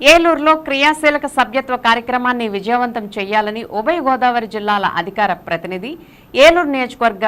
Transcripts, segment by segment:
ఏలూరులో క్రియాశీలక సభ్యత్వ కార్యక్రమాన్ని విజయవంతం చేయాలని ఉభయ గోదావరి జిల్లాల అధికార ప్రతినిధి ఏలూరు నియోజకవర్గ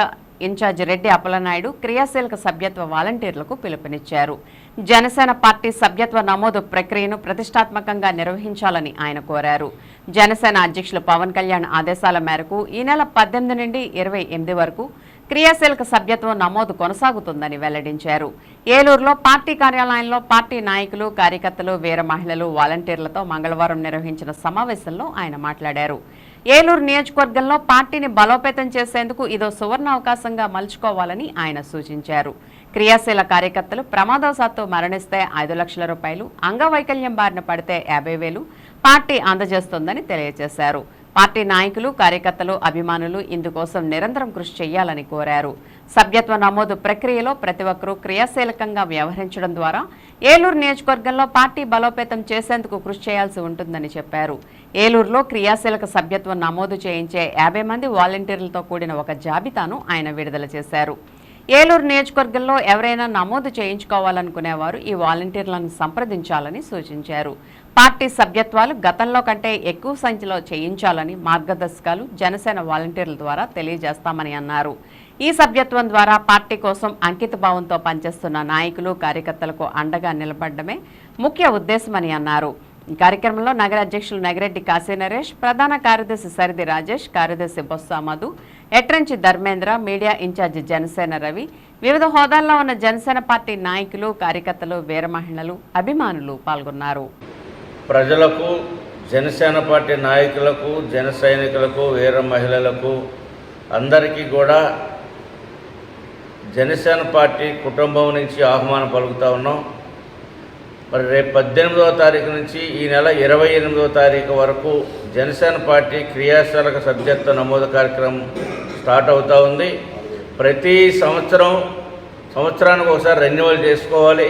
ఇన్ఛార్జి రెడ్డి అప్పలనాయుడు క్రియాశీలక సభ్యత్వ వాలంటీర్లకు పిలుపునిచ్చారు. జనసేన పార్టీ సభ్యత్వ నమోదు ప్రక్రియను ప్రతిష్టాత్మకంగా నిర్వహించాలని ఆయన కోరారు. జనసేన అధ్యక్షులు పవన్ కళ్యాణ్ ఆదేశాల మేరకు ఈ నెల పద్దెనిమిది నుండి ఇరవై ఎనిమిది వరకు క్రియాశీలక సభ్యత్వం నమోదు కొనసాగుతుందని వెల్లడించారు. ఏలూరులో పార్టీ కార్యాలయంలో పార్టీ నాయకులు కార్యకర్తలు వీర మహిళలు వాలంటీర్లతో మంగళవారం నిర్వహించిన సమావేశంలో ఆయన మాట్లాడారు. ఏలూరు నియోజకవర్గంలో పార్టీని బలోపేతం చేసేందుకు ఇదో సువర్ణ అవకాశంగా మలుచుకోవాలని ఆయన సూచించారు. క్రియాశీల కార్యకర్తలు ప్రమాదవశాత్తు మరణిస్తే ఐదు లక్షల రూపాయలు అంగవైకల్యం బారిన పడితే యాభై వేలు పార్టీ అందజేస్తోందని తెలియజేశారు. పార్టీ నాయకులు కార్యకర్తలు అభిమానులు ఇందుకోసం నిరంతరం కృషి చేయాలని కోరారు. సభ్యత్వ నమోదు ప్రక్రియలో ప్రతి ఒక్కరూ క్రియాశీలకంగా వ్యవహరించడం ద్వారా ఏలూరు నియోజకవర్గంలో పార్టీ బలోపేతం చేసేందుకు కృషి చేయాల్సి ఉంటుందని చెప్పారు. ఏలూరులో క్రియాశీలక సభ్యత్వం నమోదు చేయించే యాభై మంది వాలంటీర్లతో కూడిన ఒక జాబితాను ఆయన విడుదల చేశారు. ఏలూరు నియోజకవర్గంలో ఎవరైనా నమోదు చేయించుకోవాలనుకునేవారు ఈ వాలంటీర్లను సంప్రదించాలని సూచించారు. పార్టీ సభ్యత్వాలు గతంలో కంటే ఎక్కువ సంఖ్యలో చేయించాలని మార్గదర్శకాలు జనసేన వాలంటీర్ల ద్వారా తెలియజేస్తామని అన్నారు. ఈ సభ్యత్వం ద్వారా పార్టీ కోసం అంకిత భావంతో పనిచేస్తున్న నాయకులు కార్యకర్తలకు అండగా నిలబడమే ముఖ్య ఉద్దేశమని అన్నారు. ఈ కార్యక్రమంలో నగర అధ్యక్షులు నగిరెడ్డి కాశీ నరేష్ ప్రధాన కార్యదర్శి సరిది రాజేష్ కార్యదర్శి Bossa Madhu Etranchi Dharmendra media in charge Janasena Ravi వివిధ హోదాల్లో ఉన్న జనసేన పార్టీ నాయకులు కార్యకర్తలు వీరమహిళలు అభిమానులు పాల్గొన్నారు. ప్రజలకు జనసేన పార్టీ నాయకులకు జన సైనికులకు వీర మహిళలకు అందరికీ కూడా జనసేన పార్టీ కుటుంబం నుంచి ఆహ్వానం పలుకుతా ఉన్నాం. మరి రేపు పద్దెనిమిదవ తారీఖు నుంచి ఈ నెల ఇరవై ఎనిమిదవ తారీఖు వరకు జనసేన పార్టీ క్రియాశీలక సభ్యత్వ నమోదు కార్యక్రమం స్టార్ట్ అవుతూ ఉంది. ప్రతి సంవత్సరం సంవత్సరానికి ఒకసారి రెన్యువల్ చేసుకోవాలి.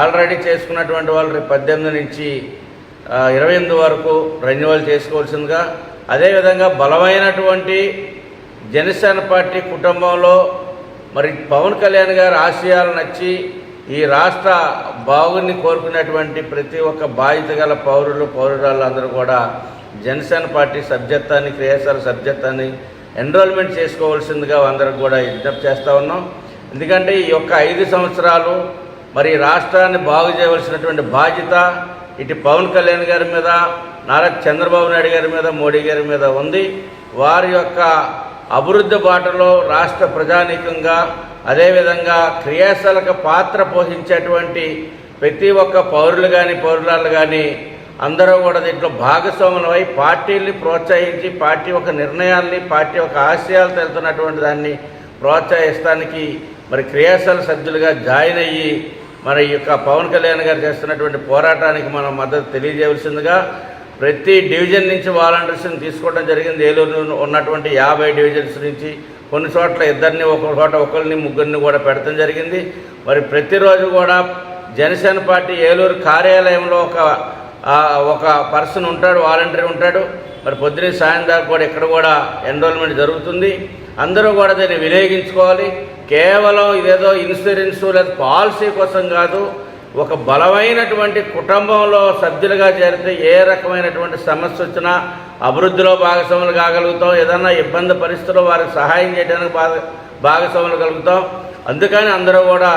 ఆల్రెడీ చేసుకున్నటువంటి వాళ్ళు రేపు పద్దెనిమిది నుంచి ఇరవై ఎనిమిది వరకు రెన్యువల్ చేసుకోవాల్సిందిగా. అదేవిధంగా బలమైనటువంటి జనసేన పార్టీ కుటుంబంలో మరి పవన్ కళ్యాణ్ గారి ఆశయాలు నచ్చి ఈ రాష్ట్ర బాగుని కోరుకునేటువంటి ప్రతి ఒక్క బాధ్యత గల పౌరులు పౌరురాలు అందరూ కూడా జనసేన పార్టీ సభ్యత్వాన్ని క్రియాశాల సభ్యత్వాన్ని ఎన్రోల్మెంట్ చేసుకోవాల్సిందిగా అందరికి కూడా విజ్ఞప్తి చేస్తూ ఉన్నాం. ఎందుకంటే ఈ యొక్క ఐదు సంవత్సరాలు మరి రాష్ట్రాన్ని బాగు చేయవలసినటువంటి బాధ్యత ఇటు పవన్ కళ్యాణ్ గారి మీద నారా చంద్రబాబు నాయుడు గారి మీద మోడీ గారి మీద ఉంది. వారి యొక్క అభివృద్ధి బాటలో రాష్ట్ర ప్రజానీకంగా అదేవిధంగా క్రియాశీలక పాత్ర పోషించేటువంటి ప్రతి ఒక్క పౌరులు కానీ పౌరులాలు కానీ అందరూ కూడా దీంట్లో భాగస్వాములమై పార్టీల్ని ప్రోత్సహించి పార్టీ ఒక నిర్ణయాల్ని పార్టీ ఒక ఆశయాలు తెలుతున్నటువంటి దాన్ని ప్రోత్సహిస్తానికి మరి క్రియాశీల సభ్యులుగా జాయిన్ అయ్యి మరి ఈ యొక్క పవన్ కళ్యాణ్ గారు చేస్తున్నటువంటి పోరాటానికి మనం మద్దతు తెలియజేయవలసిందిగా ప్రతి డివిజన్ నుంచి వాలంటీర్స్ని తీసుకోవడం జరిగింది. ఏలూరు ఉన్నటువంటి యాభై డివిజన్స్ నుంచి కొన్ని చోట్ల ఇద్దరిని ఒక చోట ఒకరిని ముగ్గురిని కూడా పెడతాం జరిగింది. మరి ప్రతిరోజు కూడా జనసేన పార్టీ ఏలూరు కార్యాలయంలో ఒక ఒక పర్సన్ ఉంటాడు వాలంటీర్ ఉంటాడు. మరి పొద్దున సాయం దాకా కూడా ఇక్కడ కూడా ఎన్రోల్మెంట్ జరుగుతుంది. అందరూ కూడా దీన్ని వినియోగించుకోవాలి. కేవలం ఇదేదో ఇన్సూరెన్స్ లేదా పాలసీ కోసం కాదు ఒక బలమైనటువంటి కుటుంబంలో సభ్యులుగా చేరితే ఏ రకమైనటువంటి సమస్య వచ్చినా అభివృద్ధిలో భాగస్వాములు కాగలుగుతాం. ఏదన్నా ఇబ్బంది పరిస్థితుల్లో వారికి సహాయం చేయడానికి భాగ భాగస్వాములు కలుగుతాం. అందుకని అందరూ కూడా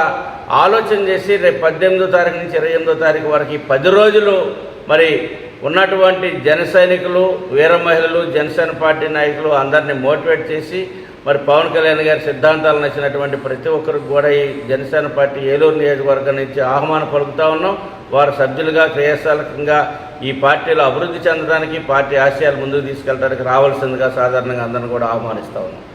ఆలోచన చేసి రేపు పద్దెనిమిదో తారీఖు నుంచి ఇరవై ఎనిమిదో తారీఖు వరకు ఈ పది రోజులు మరి ఉన్నటువంటి జన సైనికులు వీర మహిళలు జనసేన పార్టీ నాయకులు అందరినీ మోటివేట్ చేసి మరి పవన్ కళ్యాణ్ గారి సిద్ధాంతాలు నచ్చినటువంటి ప్రతి ఒక్కరికి కూడా ఈ జనసేన పార్టీ ఏలూరు నియోజకవర్గం నుంచి ఆహ్వానం పలుకుతా ఉన్నాం. వారు సభ్యులుగా క్రియాశీలకంగా ఈ పార్టీలో అభివృద్ధి చెందడానికి పార్టీ ఆశయాలు ముందుకు తీసుకెళ్ళడానికి రావాల్సిందిగా సాధారణంగా అందరిని కూడా ఆహ్వానిస్తా ఉన్నాం.